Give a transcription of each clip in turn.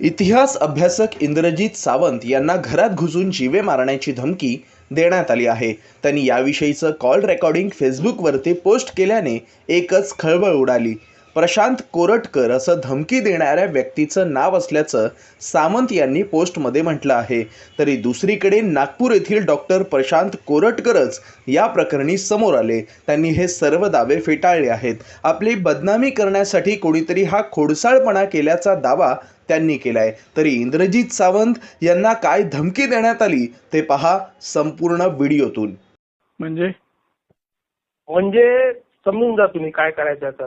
इतिहास अभ्यासक इंद्रजित सावंत यांना घरात घुसून जीवे मारण्याची धमकी देण्यात आली आहे. त्यांनी याविषयीचं कॉल रेकॉर्डिंग फेसबुकवरती पोस्ट केल्याने एकच खळबळ उडाली. प्रशांत कोरटकर असं धमकी देणाऱ्या व्यक्तीचं नाव असल्याचं सावंत यांनी पोस्टमध्ये म्हटलं आहे. तरी दुसरीकडे नागपूर येथील डॉक्टर प्रशांत कोरटकरच या प्रकरणी समोर आले. त्यांनी हे सर्व दावे फेटाळले आहेत. आपली बदनामी करण्यासाठी कोणीतरी हा खोडसाळपणा केल्याचा दावा त्यांनी केलाय. तरी इंद्रजित सावंत यांना काय धमकी देण्यात आली ते पहा संपूर्ण व्हिडिओतून. म्हणजे? म्हणजे समजून जा तुम्ही काय करायचं आता.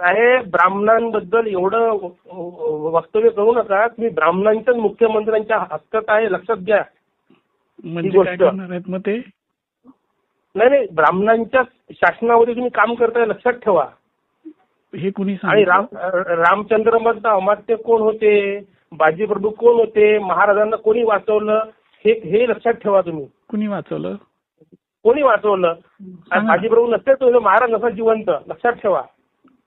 साहेब ब्राह्मणांबद्दल एवढं वक्तव्य करू नका. तुम्ही ब्राह्मणांच्याच मुख्यमंत्र्यांच्या हक्कात आहे लक्षात घ्या. म्हणजे गोष्ट. मग ते? नाही नाही ब्राह्मणांच्या शासनामध्ये तुम्ही काम करताय लक्षात ठेवा. हे कुणी आणि राम रामचंद्र मधलं अमात्य कोण होते? बाजीप्रभू कोण होते? महाराजांना कोणी वाचवलं? हे हे लक्षात ठेवा तुम्ही. कुणी वाचवलं? कोणी वाचवलं. बाजीप्रभू नसते तो महाराज नसा जिवंत. लक्षात ठेवा.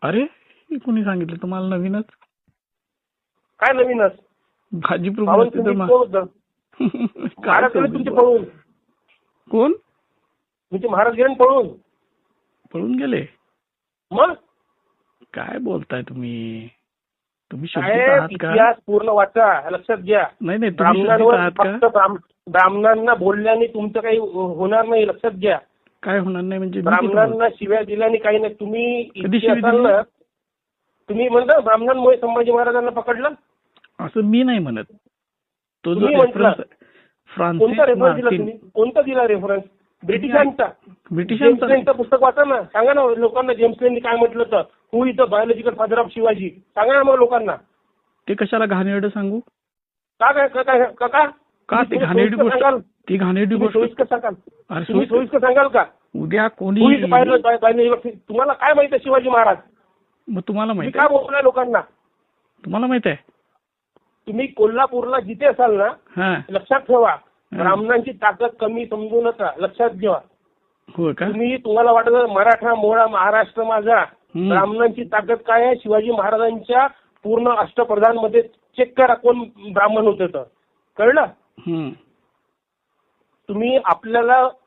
अरे हे कुणी सांगितलं? तुम्हाला नवीनच? काय नवीनच? भाजी? पळून. कोण? तुमचे महाराज गेले पळून. पळून गेले? मग? काय बोलताय तुम्ही? तुम्ही इतिहास पूर्ण वाचा लक्षात घ्या. नाही नाही ब्राह्मणांवर फक्त ब्राह्मणांना बोलल्याने तुमचं काही होणार नाही लक्षात घ्या. काय होणार नाही म्हणजे? ब्राह्मणांना शिव्या दिल्याने काही नाही. तुम्ही असाल? ना तुम्ही म्हणता ब्राह्मणांमुळे संभाजी महाराजांना पकडलं? असं मी नाही म्हणत. तो जो. रेफरन्स फ्रान्सिस कोणता रेफरन्स दिला मार्टिन तुम्ही? कोणता दिला रेफरन्स ब्रिटिशांचा. ब्रिटिशांचा. पुस्तक वाचा ना. सांगा ना लोकांना जेम्स लेननी काय म्हटलं तर who is the biological father of Shivaji? सांगा ना मग लोकांना. ते कशाला घाणेरडं सांगू? का काय का का का? ते घाणेरडी गोष्ट सांगाल? ती घाणेरडी गोष्ट सांगाल. सोयीस्कर सांगाल का? उद्या कोणी तुम्हाला काय माहिती आहे शिवाजी महाराज? मग तुम्हाला तुम्ही माहीत काय आहे. बोलताय लोकांना? तुम्हाला माहीत आहे? तुम्ही कोल्हापूरला जिथे असाल ना हा. लक्षात ठेवा. ब्राह्मणांची ताकद कमी समजू नका लक्षात घ्या हो का? तुम्ही तुम्हाला वाटत असेल, मराठा मोळा महाराष्ट्र माझा हम्म. ब्राह्मणांची ताकद काय आहे? शिवाजी महाराजांच्या पूर्ण अष्टप्रधानमध्ये चेक करा कोण ब्राह्मण होते तर. कळलं? हम्म. तुम्ही आपल्याला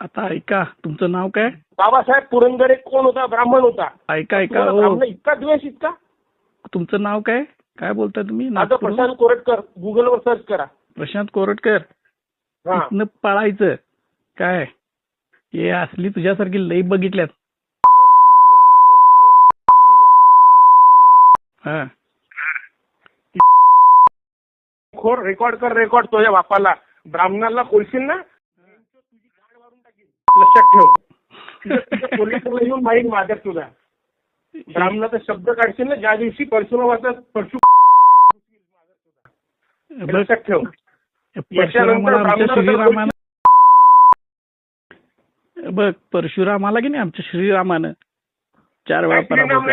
आता ऐका तुमचं नाव काय? बाबासाहेब पुरंदरे कोण होता? ब्राह्मण होता. ऐका ऐका तुम्हाला हो. ब्राह्मण इतका द्वेष इतका? तुमचं नाव काय? काय बोलताय तुम्ही? माझं? प्रशांत कोरटकर. गुगलवर सर्च करा. प्रशांत कोरटकर? हा. इथनं पळायचं. काय? हे असली तुझ्यासारखी लई बघितल्यात. हा. खोर रेकॉर्ड कर रेकॉर्ड तुझ्या बापाला. ब्राह्मणाला बोलशील ना? लक्षात ठेव. कोल्हापूरला येऊन माहीत माझ्यात तुझा ब्राह्मणाचा शब्द काढशील ना ज्या दिवशी परशुरामाचा परशु लक्षात ठेव. बघ परशुरामाला की नाही आमच्या श्रीरामानं? चार वेळा पराभव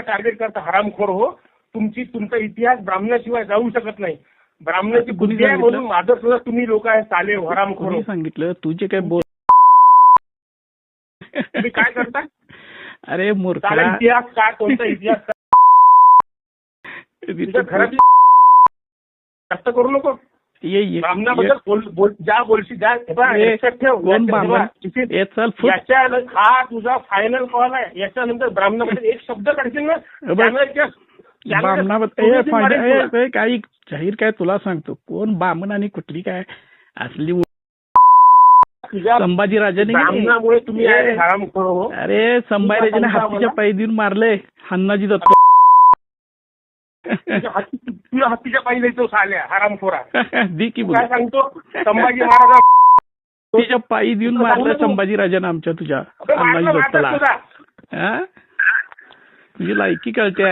टार्गेट करता हरामखोर हो. तुमची तुमचा इतिहास ब्राह्मणाशिवाय जाऊ शकत नाही. ब्राह्मणाची कुणी बुद्धी आहे सांगितलं? म्हणून माझं सुद्धा तुम्ही लोक आहे साले हरामखोर कोणी सांगितलं तू जे काय बोल तुम्ही काय करता? अरे मूर्खा. साला इतिहास काय कोणता इतिहास काय? तुझ्या तिथं घरात जास्त करू नको. ये ये. ब्राह्मणाबद्दल बोल बोल ज्या बोलशी ज्या हे पहा, ये- लक्षात ठेव कोण याच्या- हे ब्राह्मण? पहा, इथे- ये चल फुट. याच्या हा तुझा फायनल कॉल आहे. याच्यानंतर ब्राह्मणाबद्दल एक शब्द काढशील ना? बघ. चॅनलच्या- चॅनलच्या बामणाबद्दल सोडून ए, ती फायदा- मारेल ए, तुला. ए, काही जाहीर काय तुला सांगतो. कोण बामण आणि कुठली काय? असली नाही? ब्राह्मणामुळे तुम्ही अरे संभाजीराजाने सांगता हत्तीच्या? पायी देऊन मारले हन्नाजी दत्त. तुला हत्तीच्या पायी द्यायचो साल्या हरामखोरा दी की काय सांगतो? संभाजी महाराज हत्तीच्या पायी देऊन मारलं सांगू नको. संभाजीराजाने आमच्या तुझ्या हन्नाजी दत्तला. तुझा हा? लायकी कळते.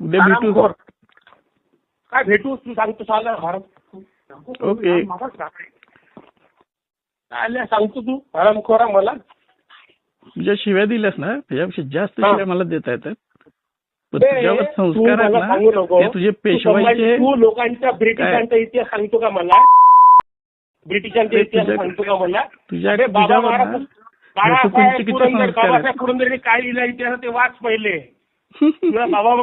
उद्या भेटू. काय भेटू तू सांगतो साला हराम ओके. आल्या सांगतो तू. हरामखोरा मला. तुझ्या शिव्या दिल्यास ना त्याच्यापेक्षा जास्त. शिव्या मला देता येतात. तुझ्यावर संस्कार आहेत. ना तुझे पेशवाईचे तू लोकांच्या ब्रिटिशांचा इतिहास सांगतो का मला? ब्रिटिशांचा इतिहास सांगतो का मला? तुझ्या बाळासाहेब पुरंदर. बाबासाहेब पुरंदरेने काय लिहिलं इतिहास ते वाच पहिले. तुला बाबा